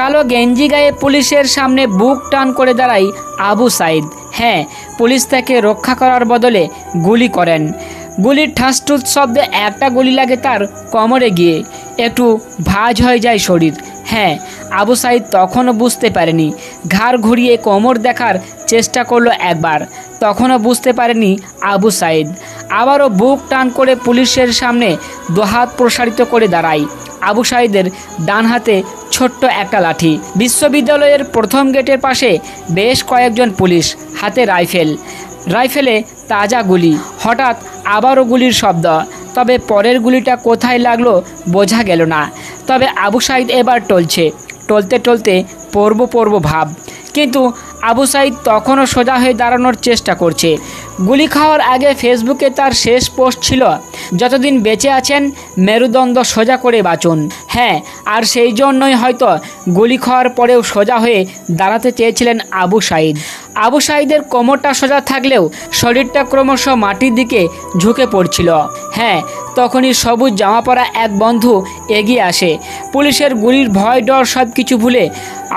কালো গেঞ্জি গায়ে পুলিশের সামনে বুক টান করে দাঁড়ায় আবু সাইদ। হ্যাঁ পুলিশ তাকে রক্ষা করার বদলে গুলি করেন। গুলির ঠাসঠুস শব্দে একটা গুলি লাগে তার কোমরে গিয়ে। একটু ভাজ হয়ে যায় শরীর। হ্যাঁ আবু সাইদ তখনও বুঝতে পারেনি। ঘাড় ঘুরিয়ে কোমর দেখার চেষ্টা করল একবার। তখনও বুঝতে পারেনি আবু সাইদ। আবারও বুক টান করে পুলিশের সামনে দুহাত প্রসারিত করে দাঁড়ায়। আবু সাইদের ডান হাতে ছোট্ট একটা লাঠি। বিশ্ববিদ্যালয়ের প্রথম গেটের পাশে বেশ কয়েকজন পুলিশ হাতে রাইফেল। রাইফেলে তাজা গুলি। হঠাৎ আবারও গুলির শব্দ। তবে পরের গুলিটা কোথায় লাগল বোঝা গেল না। তবে আবু সাইদ এবার টলছে। টলতে টলতে পর্ব পর্ব ভাব। কিন্তু আবু সাইদ তখনও সোজা হয়ে দাঁড়ানোর চেষ্টা করছে। গুলি খাওয়ার আগে ফেসবুকে তার শেষ পোস্ট ছিল, যতদিন বেঁচে আছেন, মেরুদণ্ড সোজা করে বাঁচুন। হ্যাঁ আর সেই জন্যই হয়তো গুলি খাওয়ার পরেও সোজা হয়ে দাঁড়াতে চেয়েছিলেন আবু সাইদ। আবু সাইদের কোমরটা সোজা থাকলেও শরীরটা ক্রমশ মাটির দিকে ঝুঁকে পড়ছিল। হ্যাঁ তখনই সবুজ জামা পরা এক বন্ধু এগিয়ে আসে। পুলিশের গুলির ভয় ডর সব কিছু ভুলে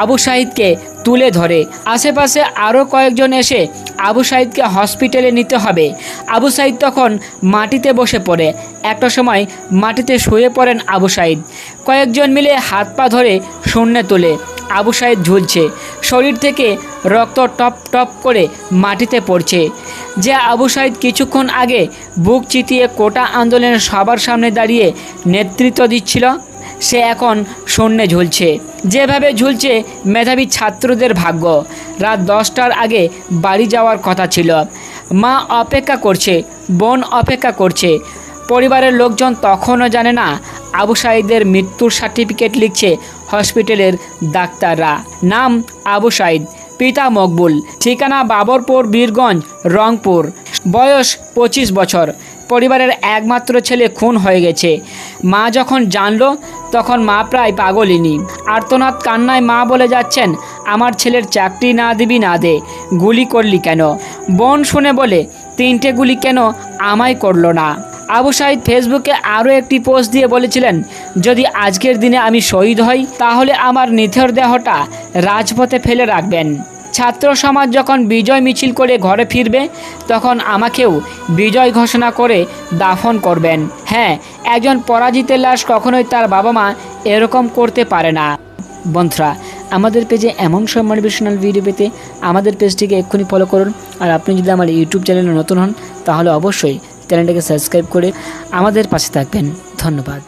আবু সাইদকে তুলে ধরে। আশেপাশে আরও কয়েকজন এসে আবু সাইদকে হসপিটালে নিতে হবে। আবু সাইদ তখন মাটিতে বসে পড়ে। একটা সময় মাটিতে শুয়ে পড়েন আবু সাইদ। কয়েকজন মিলে হাত পা ধরে শূন্যে তোলে আবু সাইদ ঝুলছে। শরীর থেকে রক্ত টপ টপ করে মাটিতে পড়ছে। যে আবু সাইদ কিছুক্ষণ আগে বুক চিতিয়ে কোটা আন্দোলনের সবার সামনে দাঁড়িয়ে নেতৃত্ব দিচ্ছিল সে এখন শূন্যে ঝুলছে। যেভাবে ঝুলছে মেধাবী ছাত্রদের ভাগ্য। রাত দশটার আগে বাড়ি যাওয়ার কথা ছিল। মা অপেক্ষা করছে, বোন অপেক্ষা করছে। পরিবারের লোকজন তখনও জানে না আবু সাইদের মৃত্যুর সার্টিফিকেট লিখছে হসপিটালের ডাক্তাররা। নাম আবু সাইদ, পিতা মকবুল, ঠিকানা বাবরপুর, বীরগঞ্জ, রংপুর। বয়স পঁচিশ বছর। পরিবারের একমাত্র ছেলে খুন হয়ে গেছে। মা যখন জানলো তখন মা প্রায় পাগলিনী। আর্তনাদ কান্নায় মা বলে যাচ্ছেন, আমার ছেলের চাকরি না দিবি না দে, গুলি করলি কেন? বোন শুনে বলে, তিনটে গুলি কেন আমায় করল না? আবু সাহিদ ফেসবুকে আরও একটি পোস্ট দিয়ে বলেছিলেন, যদি আজকের দিনে আমি শহীদ হই, তাহলে আমার নিথর দেহটা রাজপথে ফেলে রাখবেন। ছাত্র সমাজ যখন বিজয় মিছিল করে ঘরে ফিরবে, তখন আমাকেও বিজয় ঘোষণা করে দাফন করবেন। হ্যাঁ একজন পরাজিতের লাশ কখনোই তার বাবা মা এরকম করতে পারে না। বন্ধুরা, আমাদের পেজে এমন সব মোটিভেশনাল ভিডিও পেতে আমাদের পেজটিকে এক্ষুনি ফলো করুন। আর আপনি যদি আমার ইউটিউব চ্যানেলে নতুন হন, তাহলে অবশ্যই চ্যানেলটাকে সাবস্ক্রাইব করে আমাদের পাশে থাকবেন। ধন্যবাদ।